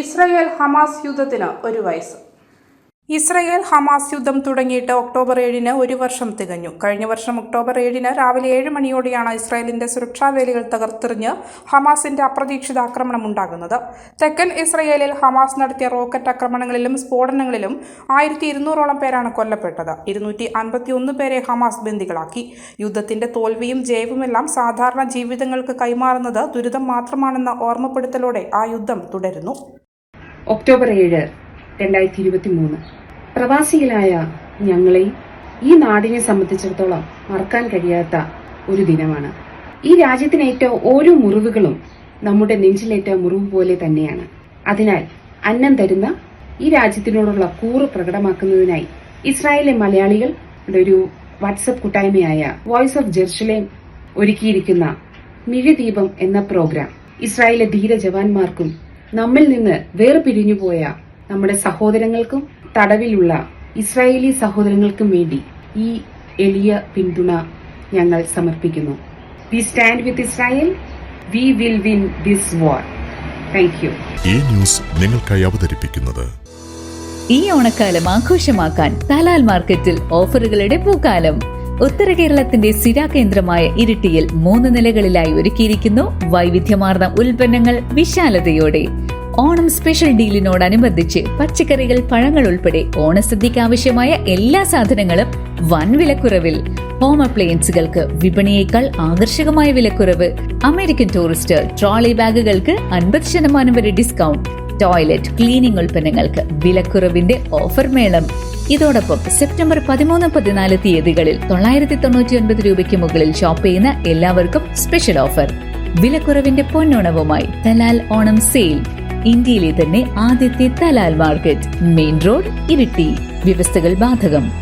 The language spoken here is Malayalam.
ഇസ്രയേൽ ഹമാസ് യുദ്ധത്തിന് ഒരു വയസ്സ്. ഇസ്രയേൽ ഹമാസ് യുദ്ധം തുടങ്ങിയിട്ട് ഒക്ടോബർ ഏഴിന് ഒരു വർഷം തികഞ്ഞു. കഴിഞ്ഞ വർഷം ഒക്ടോബർ ഏഴിന് രാവിലെ ഏഴ് മണിയോടെയാണ് ഇസ്രായേലിന്റെ സുരക്ഷാ വേലികൾ തകർത്തെറിഞ്ഞ് ഹമാസിന്റെ അപ്രതീക്ഷിത ആക്രമണം ഉണ്ടാകുന്നത്. തെക്കൻ ഇസ്രയേലിൽ ഹമാസ് നടത്തിയ റോക്കറ്റ് ആക്രമണങ്ങളിലും സ്ഫോടനങ്ങളിലും ആയിരത്തി ഇരുന്നൂറോളം പേരാണ് കൊല്ലപ്പെട്ടത്. ഇരുന്നൂറ്റി അൻപത്തി ഒന്ന് പേരെ ഹമാസ് ബന്ദികളാക്കി. യുദ്ധത്തിന്റെ തോൽവിയും ജയവുമെല്ലാം സാധാരണ ജീവിതങ്ങൾക്ക് കൈമാറുന്നത് ദുരിതം മാത്രമാണെന്ന ഓർമ്മപ്പെടുത്തലോടെ ആ യുദ്ധം തുടരുന്നു. ഒക്ടോബർ ഏഴ് രണ്ടായിരത്തി ഇരുപത്തി മൂന്ന് പ്രവാസികളായ ഞങ്ങളെ ഈ നാടിനെ സംബന്ധിച്ചിടത്തോളം മറക്കാൻ കഴിയാത്ത ഒരു ദിനമാണ്. ഈ രാജ്യത്തിനേറ്റ ഓരോ മുറിവുകളും നമ്മുടെ നെഞ്ചിലേറ്റ മുറിവ് പോലെ തന്നെയാണ്. അതിനാൽ അന്നം തരുന്ന ഈ രാജ്യത്തിനോടുള്ള കൂറ് പ്രകടമാക്കുന്നതിനായി ഇസ്രായേലിലെ മലയാളികൾ ഒരു വാട്സപ്പ് കൂട്ടായ്മയായ വോയിസ് ഓഫ് ജെറുസലേം ഒരുക്കിയിരിക്കുന്ന മിഴിദീപം എന്ന പ്രോഗ്രാം ഇസ്രായേലിലെ ധീര ജവാന്മാർക്കും നമ്മിൽ നിന്ന് വേർപിരിഞ്ഞുപോയ നമ്മുടെ സഹോദരങ്ങൾക്കും തടവിലുള്ള ഇസ്രായേലി സഹോദരങ്ങൾക്കും വേണ്ടി ഈ എളിയ പിന്തുണ ഞങ്ങൾ സമർപ്പിക്കുന്നു. We stand with Israel we will win this war thank you ഈ ന്യൂസ് നിങ്ങൾക്കായി അവതരിപ്പിക്കുന്നത് ഈ ഓണക്കാലം ആഘോഷമാക്കാൻ തലാൽ മാർക്കറ്റിൽ ഓഫറുകളുടെ പൂക്കാലം. ഉത്തര കേരളത്തിന്റെ സ്ഥിരാകേന്ദ്രമായ ഇരിട്ടിയിൽ മൂന്ന് നിലകളിലായി ഒരുക്കിയിരിക്കുന്നു വൈവിധ്യമാർന്ന ഉൽപ്പന്നങ്ങൾ വിശാലതയോടെ. ഓണം സ്പെഷ്യൽ ഡീലിനോടനുബന്ധിച്ച് പച്ചക്കറികൾ പഴങ്ങൾ ഉൾപ്പെടെ ഓണസദ്യക്ക് ആവശ്യമായ എല്ലാ സാധനങ്ങളും വൻ വിലക്കുറവിൽ. ഹോം അപ്ലയൻസുകൾക്ക് വിപണിയേക്കാൾ ആകർഷകമായ വിലക്കുറവ്. അമേരിക്കൻ ടൂറിസ്റ്റ് ട്രോളി ബാഗുകൾക്ക് അൻപത് ശതമാനം വരെ ഡിസ്കൗണ്ട്. ടോയ്ലറ്റ് ക്ലീനിംഗ് ഉൽപ്പന്നങ്ങൾക്ക് വിലക്കുറവിന്റെ ഓഫർ മേളം. ഇതോടൊപ്പം സെപ്റ്റംബർ പതിമൂന്ന് പതിനാല് തീയതികളിൽ തൊള്ളായിരത്തി തൊണ്ണൂറ്റി ഒൻപത് രൂപയ്ക്ക് മുകളിൽ ഷോപ്പ് ചെയ്യുന്ന എല്ലാവർക്കും സ്പെഷ്യൽ ഓഫർ. വിലക്കുറവിന്റെ പൊന്നോണവുമായി തലാൽ ഓണം സെയിൽ. ഇന്ത്യയിലെ തന്നെ ആദ്യത്തെ Talal market main road Iritty. വ്യവസ്ഥകൾ ബാധകം.